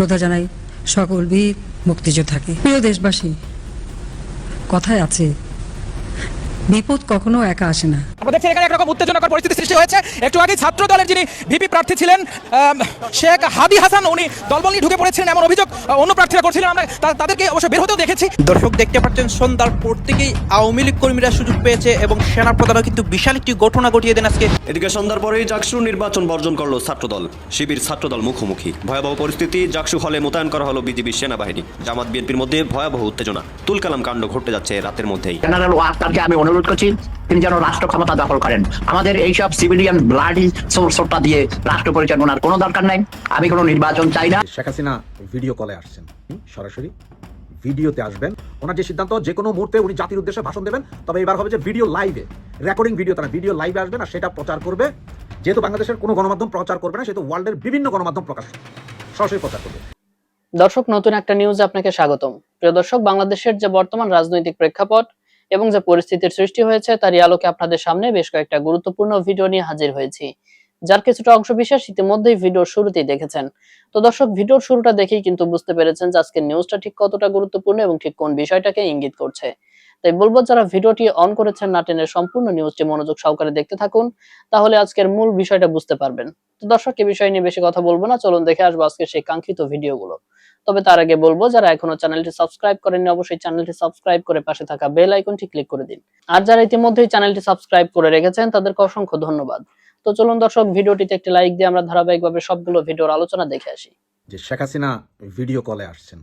শ্রদ্ধা জানাই সকল বীর মুক্তিযোদ্ধাকে। প্রিয় দেশবাসী কথায় আছে বিপদ কখনো একা আসে না। আমরা দেখছি এখানে একরকম উত্তেজনকর পরিস্থিতি সৃষ্টি হয়েছে। একটু আগে ছাত্র দলের যিনি ভিপি প্রার্থী ছিলেন শেখ হাদি হাসান উনি দলবল নিয়ে ঢুকে পড়েছিলেন এমন অভিযোগ অন্য প্রার্থীরা করছিলেন আমরা তাদেরকে অবশ্য বের হতেও দেখেছি। দর্শক দেখতে পাচ্ছেন সন্ধ্যার পর থেকেই আওয়ামী লীগ কর্মীরা সুযোগ পেয়েছে এবং সেনা প্রধানও কিন্তু বিশাল একটি ঘটনা ঘটিয়ে দেন আজকে। এদিকে সন্ধ্যার পরেই জাকসু নির্বাচন বর্জন করল ছাত্রদল। শিবির ছাত্রদল মুখোমুখি। ভয়াবহ পরিস্থিতি জাকসু হলে মোতায়েন করা হলো বিজিবির সেনাবাহিনী। জামাত বিএনপির মধ্যে ভয়াবহ উত্তেজনা। তুলকালাম কাণ্ড ঘটতে যাচ্ছে রাতের মধ্যেই। জেনারেল ওয়াকারকে আমি অনুরোধ করছি তিনি যেন রাষ্ট্র ক্ষমতা দখল করেন। আমাদের এইসব সিভিলিয়ান ব্লাডি সোর্সটা দিয়ে রাষ্ট্র পরিচালনার কোনো দরকার নাই। আমি কোনো নির্বাচন চাই না। শেখ হাসিনা ভিডিও কলে আসছেন। সরাসরি। ভিডিওতে আসবেন। ওনার যে সিদ্ধান্ত যে কোনো মুহূর্তে উনি জাতির উদ্দেশ্যে ভাষণ দেবেন তবে এবার হবে যে ভিডিও লাইভে রেকর্ডিং ভিডিও তারা ভিডিও লাইভে আসবেন আর সেটা প্রচার করবে। যেহেতু বাংলাদেশের কোনো গণমাধ্যম প্রচার করবে না সেহেতু ওয়ার্ল্ডের বিভিন্ন গণমাধ্যম প্রকাশ সরাসরি প্রচার করবে। দর্শক নতুন একটা নিউজে আপনাকে স্বাগতম। প্রিয় দর্শক বাংলাদেশের যে বর্তমান রাজনৈতিক প্রেক্ষাপট এবং যে পরিস্থিতির সৃষ্টি হয়েছে, তারই আলোকে আপনাদের সামনে বেশ কয়েকটা গুরুত্বপূর্ণ ভিডিও নিয়ে হাজির হয়েছি। যার কিছুটা অংশ বিশেষ ইতিমধ্যেই ভিডিওর শুরুতেই দেখেছেন। তো দর্শক, ভিডিওর শুরুটা দেখেই কিন্তু বুঝতে পেরেছেন যে আজকের নিউজটা ঠিক কতটা গুরুত্বপূর্ণ এবং ঠিক কোন বিষয়টাকে ইঙ্গিত করছে। তাই বলব, যারা ভিডিওটি অন করেছেন না টেনের সম্পূর্ণ নিউজটি মনোযোগ সহকারে দেখতে থাকুন, তাহলে আজকের মূল বিষয়টা বুঝতে পারবেন। তো দর্শক এই বিষয় নিয়ে বেশি কথা বলব না, চলুন দেখে আসব আজকে সেই কাঙ্ক্ষিত ভিডিওগুলো। তবে তার আগে বলব, যারা এখনও চ্যানেলটি সাবস্ক্রাইব করেননি, অবশ্যই চ্যানেলটি সাবস্ক্রাইব করে পাশে থাকা বেল আইকনটি ক্লিক করে দিন। আর যারা ইতিমধ্যেই চ্যানেলটি সাবস্ক্রাইব করে রেখেছেন, তাদেরকে অসংখ্য ধন্যবাদ। তো চলুন দর্শক, ভিডিওটিতে একটি লাইক দিয়ে আমরা ধারাবাহিকভাবে সবগুলো ভিডিওর আলোচনা দেখে আসি। যে শেখ হাসিনা ভিডিও কলে আসছেন।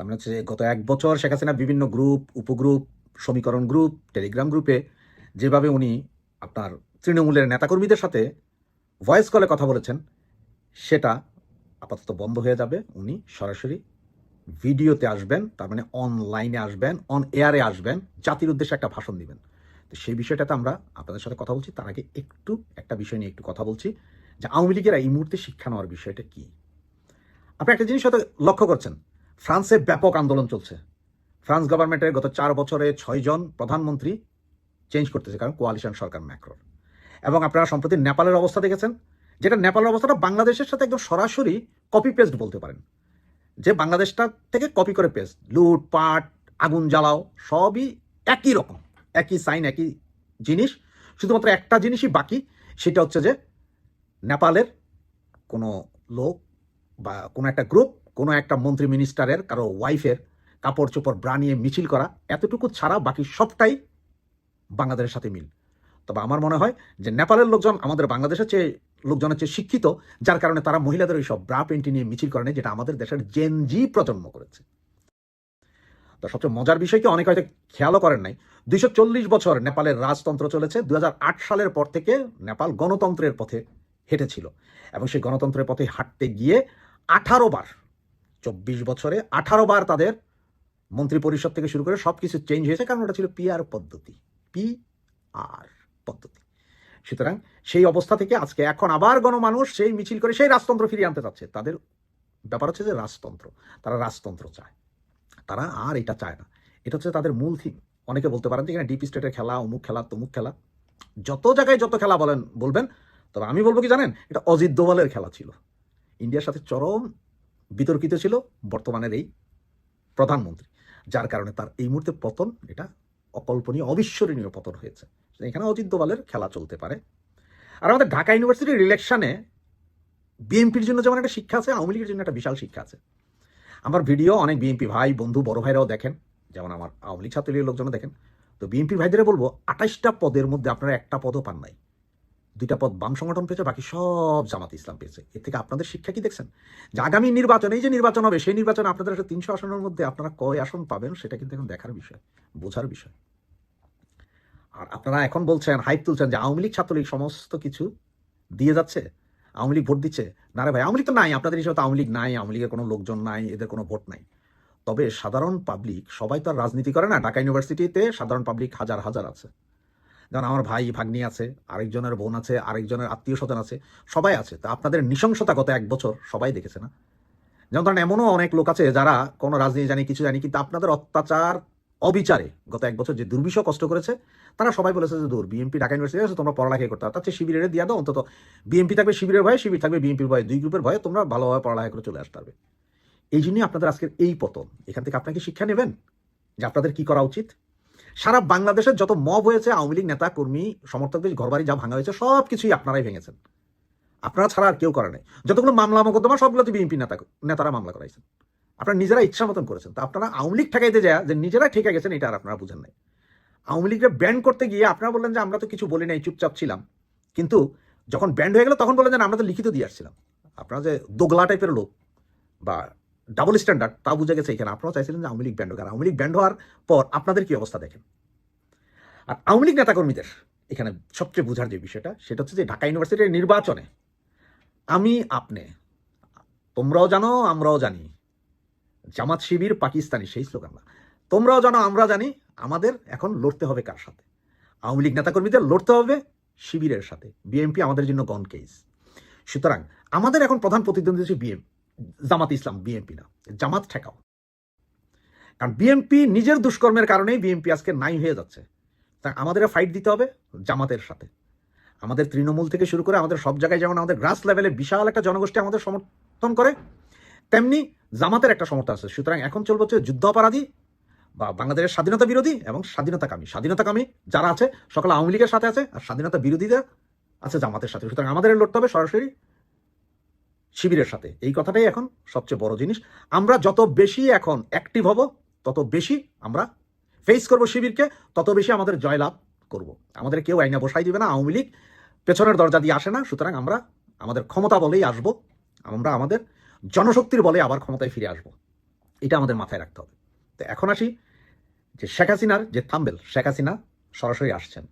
তার মানে হচ্ছে গত এক বছর শেখ হাসিনা বিভিন্ন গ্রুপ উপগ্রুপ সমীকরণ গ্রুপ টেলিগ্রাম গ্রুপে যেভাবে উনি আপনার তৃণমূলের নেতাকর্মীদের সাথে ভয়েস কলে কথা বলেছেন, সেটা আপাতত বন্ধ হয়ে যাবে। উনি সরাসরি ভিডিওতে আসবেন, তার মানে অনলাইনে আসবেন অন এয়ারে আসবেন, জাতির উদ্দেশ্যে একটা ভাষণ দিবেন। তো সেই বিষয়টাতে আমরা আপনাদের সাথে কথা বলছি। তার আগে একটু, একটা বিষয় নিয়ে একটু কথা বলছি যে আওয়ামী লীগের এই মুহূর্তে শিক্ষা নেওয়ার বিষয়টা কি? আপনি একটা জিনিস হয়তো লক্ষ্য করছেন ফ্রান্সে ব্যাপক আন্দোলন চলছে। ফ্রান্স গভর্নমেন্টের গত চার বছরে ছয়জন প্রধানমন্ত্রী চেঞ্জ করতেছে, কারণ কোয়ালিশন সরকার ম্যাক্রোর। এবং আপনারা সম্প্রতি নেপালের অবস্থা দেখেছেন, যেটা নেপালের অবস্থাটা বাংলাদেশের সাথে একদম সরাসরি কপি পেস্ট বলতে পারেন। যে বাংলাদেশটা থেকে কপি করে পেস্ট লুট, পাট, আগুন জ্বালাও, সবই একই রকম, একই সাইন একই জিনিস, শুধুমাত্র একটা জিনিসই বাকি, সেটা হচ্ছে যে নেপালের কোনো লোক বা কোনো একটা গ্রুপ কোনো একটা মন্ত্রী মিনিস্টারের কারও ওয়াইফের কাপড় চোপড় ব্রা নিয়ে মিছিল করা, এতটুকু ছাড়া বাকি সবটাই বাংলাদেশের সাথে মিল। তবে আমার মনে হয় যে নেপালের লোকজন, আমাদের বাংলাদেশের চেয়ে লোকজনের চেয়ে শিক্ষিত, যার কারণে তারা মহিলাদের ওই সব ব্রা পেন্টি নিয়ে মিছিল করেনি যেটা আমাদের দেশের জেনজি প্রজন্ম করেছে। তো সবচেয়ে মজার বিষয় কি, অনেকে হয়তো খেয়ালও করেন নাই। দুইশো চল্লিশ বছর নেপালের রাজতন্ত্র চলেছে দু হাজার আট সালের পর থেকে নেপাল গণতন্ত্রের পথে হেঁটেছিল। এবং সেই গণতন্ত্রের পথে হাঁটতে গিয়ে আঠারো বার চব্বিশ বছরে আঠারো বার তাদের মন্ত্রী পরিষদ থেকে শুরু করে সব কিছু চেঞ্জ হয়েছে, কারণ ওটা ছিল পিআর পদ্ধতি পি আর পদ্ধতি। সুতরাং সেই অবস্থা থেকে আজকে এখন আবার গণমানুষ সেই মিছিল করে সেই রাজতন্ত্র ফিরিয়ে আনতে চাচ্ছে। তাদের ব্যাপার হচ্ছে যে রাজতন্ত্র, তারা রাজতন্ত্র চায়। তারা আর এটা চায় না। এটা হচ্ছে তাদের মূল থিম অনেকে বলতে পারেন যে এখানে ডিপ স্টেটের খেলা, অমুক খেলা, তমুক খেলা। যত জায়গায় যত খেলা বলেন, বলবেন, তবে আমি বলব কি জানেন? এটা অজিত দোভালের খেলা ছিল। ইন্ডিয়ার সাথে চরম বিতর্কিত ছিল বর্তমানের এই প্রধানমন্ত্রী, যার কারণে তার এই মুহূর্তে পতন এটা অকল্পনীয়, অবিস্মরণীয় পতন হয়েছে। এখানে অজিত দোভালের খেলা চলতে পারে। আর আমাদের ঢাকা ইউনিভার্সিটির ইলেকশনে বিএনপির জন্য যেমন একটা শিক্ষা আছে, আওয়ামী লীগের জন্য একটা বিশাল শিক্ষা আছে। আমার ভিডিও অনেক বিএনপি ভাই, বন্ধু, বড় ভাইরাও দেখেন, যেমন আমার আওয়ামী লীগ ছাত্রলীগের লোকজনও দেখেন। তো বিএনপি ভাইদের বলব, আঠাশটা পদের মধ্যে আপনারা একটা পদও পান নাই। দুইটা পদ বাম সংগঠন পেয়েছে, বাকি সব জামাত ইসলাম পেয়েছে। এর থেকে আপনাদের শিক্ষা কি দেখছেন? যে আগামী নির্বাচন, এই যে নির্বাচন হবে, সেই নির্বাচনে আপনাদের একটা তিনশো আসনের মধ্যে আপনারা কয় আসন পাবেন, সেটা কিন্তু এখন দেখার বিষয়, বোঝার বিষয়। আর আপনারা এখন বলছেন, হাইপ তুলছেন যে আওয়ামী লীগ, ছাত্রলীগ সমস্ত কিছু দিয়ে যাচ্ছে, আওয়ামী লীগ ভোট দিচ্ছে। না রে ভাই, আওয়ামী লীগ তো নাই, আপনাদের হিসেবে তো আওয়ামী লীগ নাই, আওয়ামী লীগের কোনো লোকজন নাই, এদের কোনো ভোট নাই। তবে সাধারণ পাবলিক, সবাই তো আর রাজনীতি করে না, ঢাকা ইউনিভার্সিটিতে সাধারণ পাবলিক হাজার হাজার আছে। যেমন আমার ভাই, ভাগ্নি আছে, আরেকজনের বোন আছে, আরেকজনের আত্মীয় স্বজন আছে, সবাই আছে। তা আপনাদের নৃশংসতা গত এক বছর সবাই দেখেছে না? যেমন ধরেন এমনও অনেক লোক আছে যারা কোনো রাজনীতি জানি, কিছু জানি, কিন্তু আপনাদের অত্যাচার অবিচারে গত এক বছর যে দুর্বিষহ কষ্ট করেছে, তারা সবাই বলেছে যে দূর, বিএনপি, ঢাকা ইউনিভার্সিটি আছে, তোমরা পড়ালেখা করতে তার চেয়ে শিবিরের দিয়ে দাও, অন্তত বিএনপি থাকবে শিবিরের ভয়ে, শিবির থাকবে বিএনপির ভয়ে, দুই গ্রুপের ভয়ে, তোমরা ভালোভাবে পড়ালেখা করে চলে আসতে পারবে। এই জন্যই আপনাদের আজকের এই পতন। এখান থেকে আপনাকে শিক্ষা নেবেন? যে আপনাদের কি করা উচিত? সারা বাংলাদেশের যত মব হয়েছে, আওয়ামী লীগ নেতা, কর্মী সমর্থকদের ঘরবাড়ি যা ভাঙা হয়েছে সব কিছুই আপনারাই ভেঙেছেন। আপনারা ছাড়া আর কেউ করে নাই। যতগুলো মামলা মোকদ্দমা, সবগুলোতে বিএনপি নেতা নেতারা মামলা করাইছেন। আপনারা নিজেরা ইচ্ছা মতন করেছেন। তা আপনারা আওয়ামী লীগ ঠেকাইতে যায়, যে নিজেরা ঠেকে গেছেন, এটা আর আপনারা বুঝেন নাই। আওয়ামী লীগের ব্যান্ড করতে গিয়ে আপনারা বললেন যে, আমরা তো কিছু বলি নাই, চুপচাপ ছিলাম। কিন্তু যখন ব্যান্ড হয়ে গেল, তখন বললেন যে আমরা তো লিখিত দিয়ে আসছিলাম। আপনারা যে দোগলা টাইপের লোক বা ডাবল স্ট্যান্ডার্ড তা বুঝে গেছে এখানে। আপনারাও চাইছিলেন যে আওয়ামী লীগ ব্যান্ড হোক। আর আওয়ামী লীগ ব্যান্ড হওয়ার পর আপনাদের কি অবস্থা দেখেন? আর আওয়ামী লীগ নেতাকর্মীদের, এখানে সবচেয়ে বোঝার যে বিষয়টা, সেটা হচ্ছে যে ঢাকা ইউনিভার্সিটির নির্বাচনে আমি, আপনি, তোমরাও জানো, আমরাও জানি। জামাত শিবির পাকিস্তানি, সেই স্লোগান না। তোমরাও জানো, আমরা জানি, আমাদের এখন লড়তে হবে কার সাথে? আওয়ামী লীগ নেতাকর্মীদের লড়তে হবে শিবিরের সাথে। বিএনপি আমাদের জন্য গন কেস সুতরাং আমাদের এখন প্রধান প্রতিদ্বন্দ্বী হচ্ছে বিএম জামাত ইসলাম বিএনপি না। জামাত ঠেকাও। কারণ বিএনপি নিজের দুষ্কর্মের কারণেই বিএনপি আজকে নাই হয়ে যাচ্ছে। তা আমাদের ফাইট দিতে হবে জামাতের সাথে। আমাদের তৃণমূল থেকে শুরু করে আমাদের সব জায়গায় যেমন আমাদের গ্রাস লেভেলে বিশাল একটা জনগোষ্ঠী আমাদের সমর্থন করে, তেমনি জামাতের একটা সমর্থন আছে। সুতরাং এখন চলবে হচ্ছে যুদ্ধাপরাধী বা বাংলাদেশের স্বাধীনতা বিরোধী এবং স্বাধীনতাকামী। স্বাধীনতাকামী যারা আছে, সকল আওয়ামী লীগের সাথে আছে আর স্বাধীনতা বিরোধীদের আছে জামাতের সাথে। সুতরাং আমাদের লড়তে হবে সরাসরি শিবিরের সাথে। এই কথাটাই এখন সবচেয়ে বড় জিনিস। আমরা যত বেশি এখন অ্যাক্টিভ হব, তত বেশি আমরা ফেস করব শিবিরকে, তত বেশি আমাদের জয়লাভ করব। আমাদের কেউ আইনা বসাই দিবে না, আওয়ামী লীগ পেছনের দরজা দিয়ে আসে না, সুতরাং আমরা আমাদের ক্ষমতা বলেই আসব, আমরা আমাদের জনশক্তির বলে আবার ক্ষমতায় ফিরে আসব। এটা আমাদের মাথায় রাখতে হবে। তো এখন আসি যে শেখ হাসিনার যে থাম্বেল, শেখ হাসিনা সরাসরি আসছেন।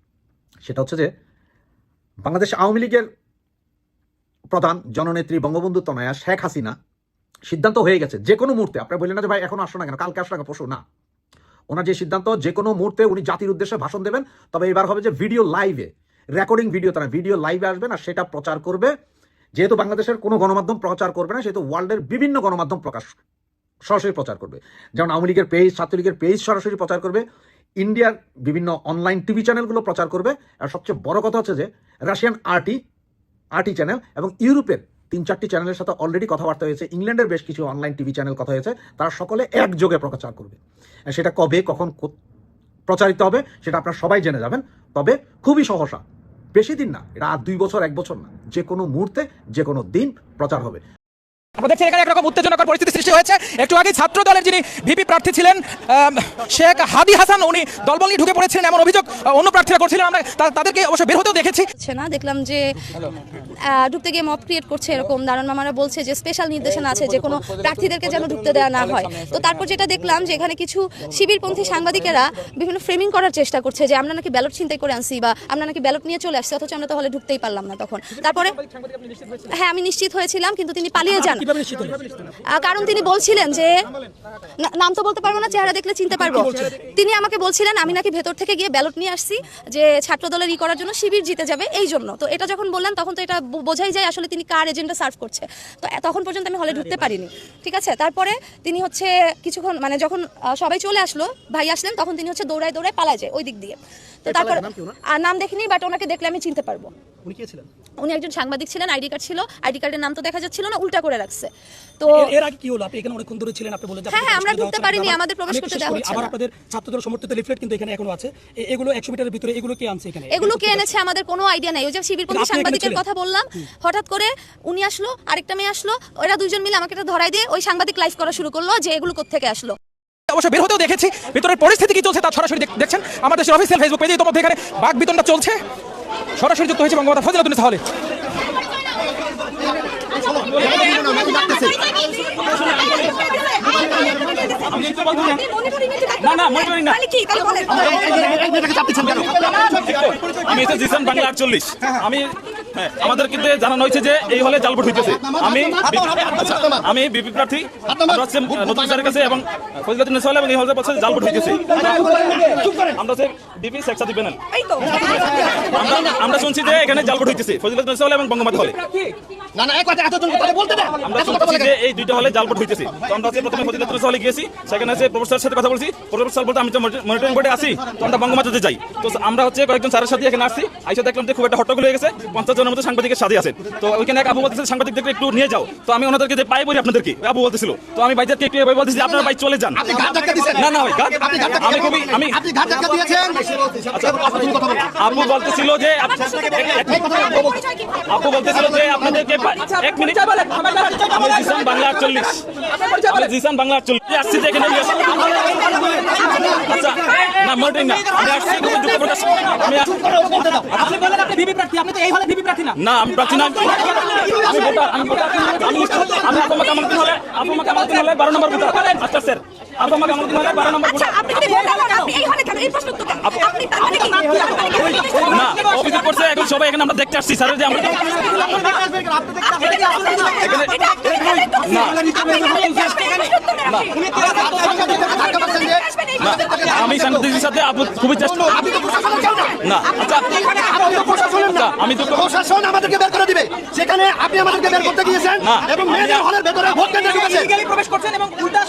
সেটা হচ্ছে যে বাংলাদেশ আওয়ামী লীগের প্রধান জননেত্রী বঙ্গবন্ধু তনয়া শেখ হাসিনা সিদ্ধান্ত হয়ে গেছে যে কোনো মুহূর্তে। আপনারা বললেন না যে ভাই এখন আসো না কেন? কালকে আসো না পরশু না। ওনার যে সিদ্ধান্ত, যে কোনো মুহূর্তে উনি জাতির উদ্দেশ্যে ভাষণ দেবেন। তবে এবার হবে যে ভিডিও লাইভে রেকর্ডিং ভিডিও তারা ভিডিও লাইভে আসবেন আর সেটা প্রচার করবে। যেহেতু বাংলাদেশের কোনো গণমাধ্যম প্রচার করবে না, সেহেতু ওয়ার্ল্ডের বিভিন্ন গণমাধ্যম প্রকাশ, সরাসরি প্রচার করবে। যেমন আওয়ামী লীগের পেজ ছাত্রলীগের পেজ সরাসরি প্রচার করবে। ইন্ডিয়ার বিভিন্ন অনলাইন টিভি চ্যানেলগুলো প্রচার করবে। আর সবচেয়ে বড় কথা হচ্ছে যে রাশিয়ান আরটি আরটি চ্যানেল এবং ইউরোপের তিন চারটি চ্যানেলের সাথে অলরেডি কথাবার্তা হয়েছে। ইংল্যান্ডের বেশ কিছু অনলাইন টিভি চ্যানেল কথা হয়েছে। তারা সকলে একযোগে প্রচার করবে। সেটা কবে, কখন প্রচারিত হবে, সেটা আপনারা সবাই জেনে যাবেন। তবে খুবই সহসা। বেশি দিন না, এটা আর দুই বছর, এক বছর না। যে কোনো মুহূর্তে, যে কোনো দিন প্রচার হবে। আমরা দেখছি এখানে একরকম উত্তেজনকর পরিস্থিতি সৃষ্টি হয়েছে। একটু আগে ছাত্র দলের যিনি ভিপি প্রার্থী ছিলেন শেখ হাদি হাসান উনি দলবল নিয়ে ঢুকে পড়েছিলেন এমন অভিযোগ অন্য প্রার্থীরা করছিলেন আমরা তাদেরকে অবশ্য বের হতেও দেখেছি। না দেখলাম যে ঢুকতে গিয়ে মব ক্রিয়েট করছে এরকম। দারুণ মামারা বলছে যে স্পেশাল নির্দেশনা আছে যে কোনো প্রার্থীদেরকে যেন ঢুকতে দেওয়া না হয়। তো তারপর যেটা দেখলাম যে এখানে কিছু শিবিরপন্থী সাংবাদিকেরা বিভিন্ন ফ্রেমিং করার চেষ্টা করছে যে আমরা নাকি ব্যালট ছিনতাই করে আনছি বা আমরা নাকি ব্যালট নিয়ে চলে আসছি অথচ আমরা তাহলে ঢুকতেই পারলাম না তখন। তারপরে হ্যাঁ আমি নিশ্চিত হয়েছিলাম কিন্তু তিনি পালিয়ে যান। কারণ তিনি বলছিলেন যে নাম তো বলতে পারব না চেহারা দেখলে চিনতে পারব। তিনি আমাকে বলছিলেন আমি নাকি ভেতর থেকে গিয়ে ব্যালট নিয়ে আসছি যে ছাত্র দলের ই করার জন্য শিবির জিতে যাবে এই জন্য। তো এটা যখন বললেন তখন তো এটা বোঝাই যায় আসলে তিনি কার এজেন্ডা সার্ভ করছে। তো তখন পর্যন্ত আমি হলে ঢুকতে পারিনি। ঠিক আছে? তারপরে তিনি হচ্ছে কিছুক্ষণ মানে যখন সবাই চলে আসলো ভাই আসলেন তখন তিনি হচ্ছে দৌড়ায় দৌড়ায় পালায় যায় ওই দিক দিয়ে। তো তারপর আর নাম দেখিনি বাট ওনাকে দেখলে আমি চিনতে পারব। উনি একজন সাংবাদিক ছিলেন আইডি কার্ড ছিল। আইডি কার্ডের নাম তো দেখা যাচ্ছিল না উল্টা করে রাখছে। তো এর- আগে কি হলো? আপনি এখানে অনেকক্ষণ ধরে ছিলেন আপনি বলেন যে হ্যাঁ, হ্যাঁ, আমরা ঢুকতে। পারিনি, আমাদের প্রবেশ করতে দেওয়া হচ্ছে আবার। আপনাদের ছাত্রদের সমর্থিত লিফলেট কিন্তু এখানে এখনও আছে। এগুলো একশো মিটারের ভিতরে এগুলো কে আনছে এখানে? এগুলো কে এনেছে আমাদের কোনো আইডিয়া নাই। ওই যে শিবিরপন্থী সাংবাদিকের কথা বললাম হঠাৎ করে উনি আসলো আরেকটা মেয়ে আসলো ওরা দুইজন মিলে আমাকে এটা ধরাই দিয়ে ওই সাংবাদিক লাইভ করা শুরু করল যে এগুলো কোত্থেকে আসলো। অবশ্য বের হতেও দেখেছি ভিতরের পরিস্থিতি কি চলছে তা সরাসরি দেখছেন আমাদের দেশের অফিসিয়াল ফেসবুক পেজে ইতিমধ্যে এখানে বাক বিতনটা চলছে সরাসরি যুক্ত হয়েছে বঙ্গমাতা ফজিলাতুন্নেসা হলে না না মনিটরিং না আমি হ্যাঁ, আমাদের কিন্তু জানানো হয়েছে যে এই হলে জালভোট হইতেছে। আমি আচ্ছা, আমি বিপি প্রার্থী হচ্ছে নতুন স্যারের কাছে এবং ফজিলাতুন এবং এই হলে বলছে যে জালভোট হইতেছে। আমরা হচ্ছে বিপি সাদিক বেনেন। আমরা আমরা শুনছি যে এখানে জালভোট হইতেছে ফজিলাতুন নেসা হলে এবং বঙ্গমাতা হলে। আমরা শুনছি যে এই দুইটা হলে জালভোট হইতেছে। তো আমরা হচ্ছে প্রথমে ফজিলাতুন নেসা গিয়েছি সেখানে হচ্ছে প্রফেসরের সাথে কথা বলছি প্রফেসর বলতে আমি তো মনিটরিং বোর্ডে আছি তো আমরা বঙ্গমাতাতে যাই। তো আমরা হচ্ছে কয়েকজন স্যারের সাথে এখানে আসছি আইসা দেখলাম যে খুব একটা হট্টগোল হয়ে গেছে পঞ্চাশ নির্বাচনের মধ্যে সাংবাদিকের সাথে আছেন। তো ওইখানে এক আপু বলতেছে সাংবাদিকদেরকে একটু নিয়ে যাও। তো আমি ওনাদেরকে যে পাই বলি আপনাদেরকে আপু বলতেছিল। তো আমি ভাইদেরকে একটু এভাবে বলতেছি আপনারা ভাই চলে যান। না না ভাই আমি খুবই আমি আচ্ছা, আপু বলতেছিল যে আপু বলতেছিল যে আপনাদেরকে এক মিনিট। জিসান বাংলা আটচল্লিশ। জিসান বাংলা আটচল্লিশ। আসছি আচ্ছা না মোটেই না। আমি আসছি দুঃখ প্রকাশ আমি আস- আপনি বলেন আপনি প্রার্থী। আপনি তো এই হলে বিপি প্রার্থী না না আমি প্রার্থী না। আমি ভোটার আমি ভোটার। আমি আমি আপু মাকে আমাকে হলে আপু মাকে হলে বারো নম্বর ভোটার। আচ্ছা স্যার। আপু মাকে হলে বারো নম্বর ভোটার আপনি যদি ভোট দেন, আপনি এই হলে কেন? এই প্রশ্ন উত্তর দেন। আপনি তার মানে কি? না অভিযোগ করছে এখন সবাই এখানে আমরা দেখতে আসছি স্যার যে আমরা আমি সাংবাদিকদের সাথে খুবই চেষ্টা না আমি তো প্রশাসন আমাদেরকে বের করে দিবে সেখানে আপনি আমাদেরকে বের করতে গিয়েছেন এবং মেয়েদের হলের ভেতরে ভোট কেন্দ্রে ঢুকেছেন প্রবেশ করছেন এবং উল্টা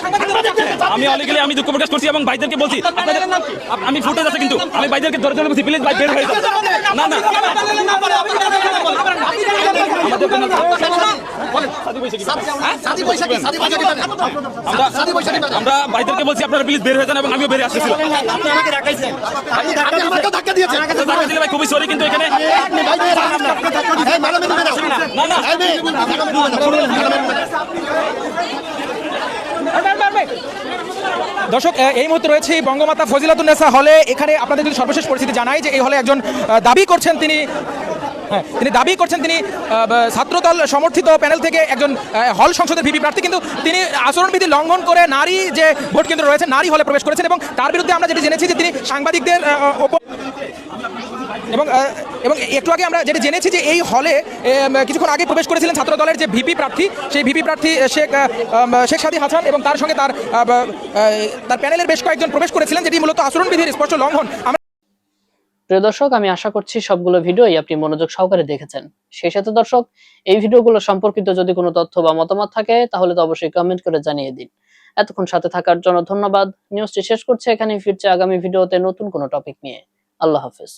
আমি অলিগেলি আমি দুঃখ প্রকাশ করছি এবং ভাইদেরকে বলছি আমি ফুটেজ আছে কিন্তু আমি ভাইদেরকে ধরে ধরে বলছি প্লিজ ভাই বের হয়ে না না মানে। আমরা মানে। ভাইদেরকে বলছি আপনারা প্লিজ বের হয়ে যান এবং আমিও বেরিয়ে আসতেছিলাম খুবই সরি কিন্তু এখানে না না এই মেয়ে, ম্যাডাম মেরে দাও। দর্শক এই মুহূর্তে রয়েছে বঙ্গমাতা ফজিলাতুন্নেসা হলে। এখানে আপনাদের যদি সর্বশেষ পরিস্থিতি জানাই যে এই হলে একজন দাবি করছেন তিনি হ্যাঁ তিনি দাবি করছেন তিনি ছাত্রদল সমর্থিত প্যানেল থেকে একজন হল সংসদের ভিপি প্রার্থী। কিন্তু তিনি আচরণবিধি লঙ্ঘন করে নারী যে ভোট কেন্দ্র রয়েছে, নারী হলে প্রবেশ করেছেন এবং তার বিরুদ্ধে আমরা যেটি জেনেছি যে তিনি সাংবাদিকদের এবং এবং একটু আগে আমরা যেটা জেনেছি যে এই হলে কিছুক্ষণ আগে প্রবেশ করেছিলেন ছাত্র দলের যে ভিপি প্রার্থী, সেই ভিপি প্রার্থী শেখ শেখ সাদি হাসান এবং তার সঙ্গে তার তার প্যানেলের বেশ কয়েকজন প্রবেশ করেছিলেন, যেটি মূলত আচরণবিধির স্পষ্ট লঙ্ঘন। প্রিয় দর্শক, আমি আশা করছি সবগুলো ভিডিওই আপনি মনোযোগ সহকারে দেখেছেন। সেই সাথে দর্শক, এই ভিডিওগুলো সম্পর্কিত যদি কোনো তথ্য বা মতামত থাকে, তাহলে তো অবশ্যই কমেন্ট করে জানিয়ে দিন। এতক্ষণ সাথে থাকার জন্য ধন্যবাদ। নিউজটি শেষ করছে এখানে ফিরছে আগামী ভিডিওতে নতুন কোনো টপিক নিয়ে। আল্লাহ হাফেজ।